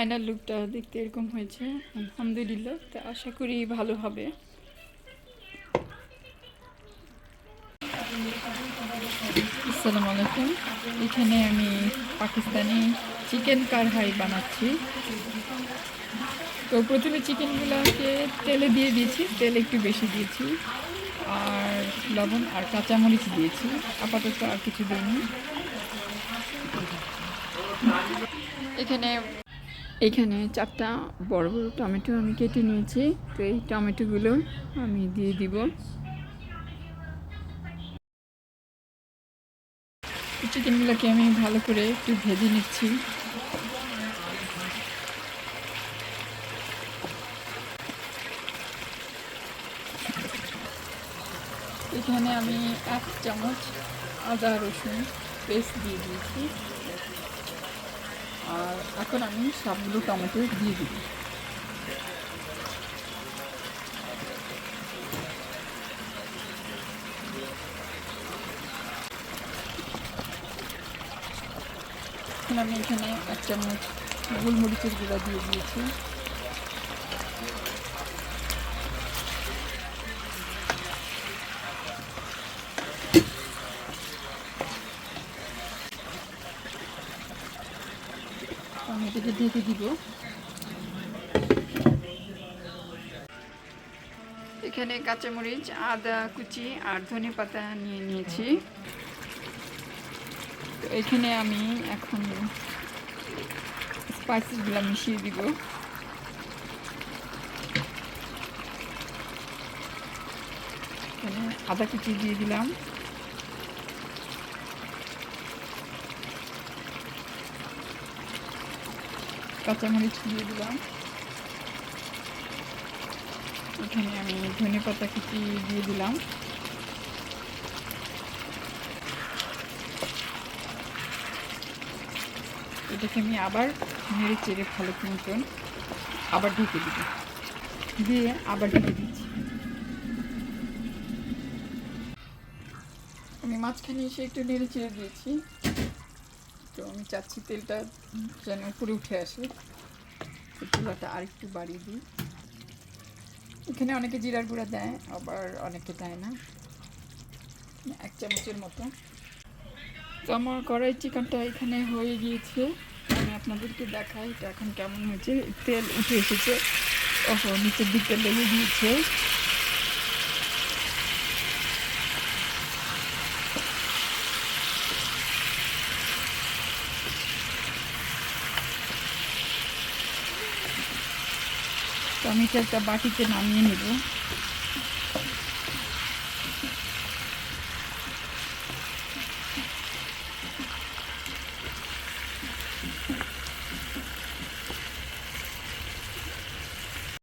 Final লুকটা দেখতে এরকম হয়েছে। আলহামদুলিল্লাহ, তা আশা করি ভালো হবে। আসসালামু আলাইকুম। এখানে আমি পাকিস্তানি চিকেন কারহাই বানাচ্ছি। তো প্রথমে চিকেনগুলোকে তেলে দিয়ে দিয়েছি, তেল একটু বেশি দিয়েছি। আর লবণ আর কাঁচামরিচ দিয়েছি। আপাতত আর কিছু দিইনি। এখানে এখানে চারটা বড় বড় টমেটো আমি কেটে নিয়েছি। তো এই টমেটোগুলো আমি দিয়ে দিব। চিকেনগুলোকে আমি ভালো করে একটু ভেজে নিচ্ছি। এখানে আমি এক চামচ আদা রসুন পেস্ট দিয়ে দিয়েছি। আর এখন আমি সবগুলো টমেটো দিয়ে দিব আমি এখানে একটা গোলমরিচের গুঁড়া দিয়ে দিয়েছি। আমি এটাকে ঢেকে দিব। এখানে কাঁচামরিচ, আদা কুচি আর ধনে পাতা নিয়ে নিয়েছি। তো এখানে আমি এখন স্পাইসেসগুলো মিশিয়ে দিব। এখানে আদা কুচি দিয়ে দিলাম। কাঁচামরিচ দিয়ে দিলাম। এখানে আমি ধনে পাতা কুচি দিয়ে দিলাম। এটাকে আমি আবার নেড়ে চেড়ে ভালো মতন আবার ঢেকে দিব। দিয়ে আবার ঢেকে দিচ্ছি। আমি মাঝখানে এসে একটু নেড়ে চেড়ে দিয়েছি। তো আমি চাচ্ছি তেলটা যেন উপরে উঠে আসে। চুলাটা আর একটু বাড়িয়ে দিই। এখানে অনেকে জিরার গুঁড়া দেয়, আবার অনেকে দেয় না। এক চামচের মতো। তো আমার কড়াই চিকেনটা এখানে হয়ে গিয়েছে। আমি আপনাদেরকে দেখাই এটা এখন কেমন হয়েছে। তেল উঠে এসেছে। ও নিচের দিকটা লেগে গিয়েছে। একটা বাটিতে নামিয়ে নেব।